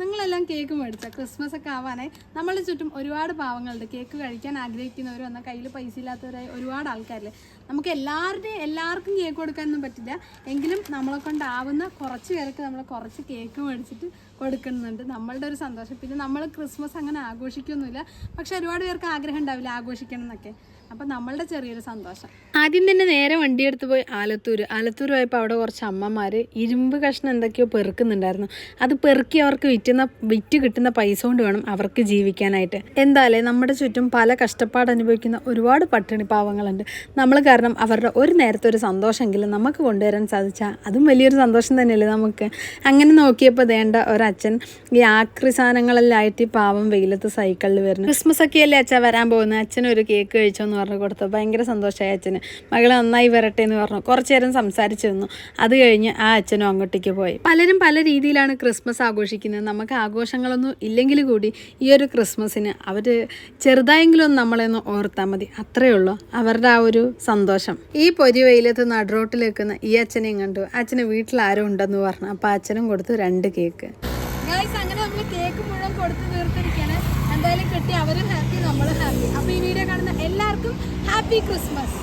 നിങ്ങളെല്ലാം കേക്ക് മേടിച്ച? ക്രിസ്മസ് ഒക്കെ ആവാനായി. നമ്മളുടെ ചുറ്റും ഒരുപാട് പാവങ്ങളുണ്ട്. കേക്ക് കഴിക്കാൻ ആഗ്രഹിക്കുന്നവരും എന്നാൽ കയ്യിൽ പൈസ ഇല്ലാത്തവരായി ഒരുപാട് ആൾക്കാരില്ലേ? നമുക്ക് എല്ലാവരുടെയും എല്ലാവർക്കും കേക്ക് കൊടുക്കാനൊന്നും പറ്റില്ല. എങ്കിലും നമ്മളെ കൊണ്ടാവുന്ന കുറച്ച് പേർക്ക് നമ്മൾ കുറച്ച് കേക്ക് മേടിച്ചിട്ട് കൊടുക്കുന്നുണ്ട്. നമ്മളുടെ ഒരു സന്തോഷം. പിന്നെ നമ്മൾ ക്രിസ്മസ് അങ്ങനെ ആഘോഷിക്കൊന്നുമില്ല. പക്ഷെ ഒരുപാട് പേർക്ക് ആഗ്രഹം ഉണ്ടാവില്ല ആഘോഷിക്കണം എന്നൊക്കെ? സന്തോഷം. ആദ്യം തന്നെ നേരെ വണ്ടിയെടുത്ത് പോയി ആലത്തൂർ ആലത്തൂർ പോയപ്പോൾ അവിടെ കുറച്ച് അമ്മമാർ ഇരുമ്പ് കഷ്ണം എന്തൊക്കെയോ പെറുക്കുന്നുണ്ടായിരുന്നു. അത് പെറുക്കി അവർക്ക് വിറ്റുന്ന വിറ്റ് കിട്ടുന്ന പൈസ കൊണ്ട് വേണം അവർക്ക് ജീവിക്കാനായിട്ട്. എന്തായാലും നമ്മുടെ ചുറ്റും പല കഷ്ടപ്പാട് അനുഭവിക്കുന്ന ഒരുപാട് പട്ടിണി പാവങ്ങളുണ്ട്. നമ്മൾ കാരണം അവരുടെ ഒരു നേരത്തെ ഒരു സന്തോഷമെങ്കിലും നമുക്ക് കൊണ്ടുവരാൻ സാധിച്ചാൽ അതും വലിയൊരു സന്തോഷം തന്നെയല്ലേ നമുക്ക്. അങ്ങനെ നോക്കിയപ്പോൾ വേണ്ട ഒരച്ഛൻ ഈ ആക്രി സാധനങ്ങളെല്ലാം ആയിട്ട് ഈ പാവം വെയിലത്ത് സൈക്കിളിൽ വരുന്നു. ക്രിസ്മസ് ഒക്കെ അല്ലേ അച്ഛൻ വരാൻ പോകുന്നത്? അച്ഛൻ ഒരു കേക്ക് കഴിച്ചോന്ന് പറഞ്ഞു കൊടുത്തു ഭയങ്കര സന്തോഷമായി അച്ഛന്. മകൾ നന്നായി വരട്ടെ എന്ന് പറഞ്ഞു. കുറച്ചു നേരം സംസാരിച്ചു നിന്നു. അത് കഴിഞ്ഞ് ആ അച്ഛനും അങ്ങോട്ടേക്ക് പോയി. പലരും പല രീതിയിലാണ് ക്രിസ്മസ് ആഘോഷിക്കുന്നത്. നമുക്ക് ആഘോഷങ്ങളൊന്നും ഇല്ലെങ്കിൽ കൂടി ഈ ഒരു ക്രിസ്മസിന് അവർ ചെറുതായെങ്കിലും നമ്മളെ ഒന്ന് ഓർത്താൽ മതി. അത്രയേ ഉള്ളൂ. അവരുടെ ആ ഒരു സന്തോഷം. ഈ പൊരി വെയിലത്ത് നടുറോട്ടിൽ നിൽക്കുന്ന ഈ അച്ഛനെയും കണ്ടു. അച്ഛന് വീട്ടിൽ ആരും ഉണ്ടെന്ന് പറഞ്ഞു. അപ്പോൾ അച്ഛനും കൊടുത്തു രണ്ട് കേക്ക്. അങ്ങനെ നമ്മൾ കേക്ക് മുഴുവൻ കൊടുത്ത് തീർത്തിരിക്കുകയാണ് എന്തായാലും കിട്ടി. അവരും ഹാപ്പി നമ്മളും ഹാപ്പി അപ്പോൾ ഈ വീഡിയോ കാണുന്ന എല്ലാവർക്കും ഹാപ്പി ക്രിസ്മസ്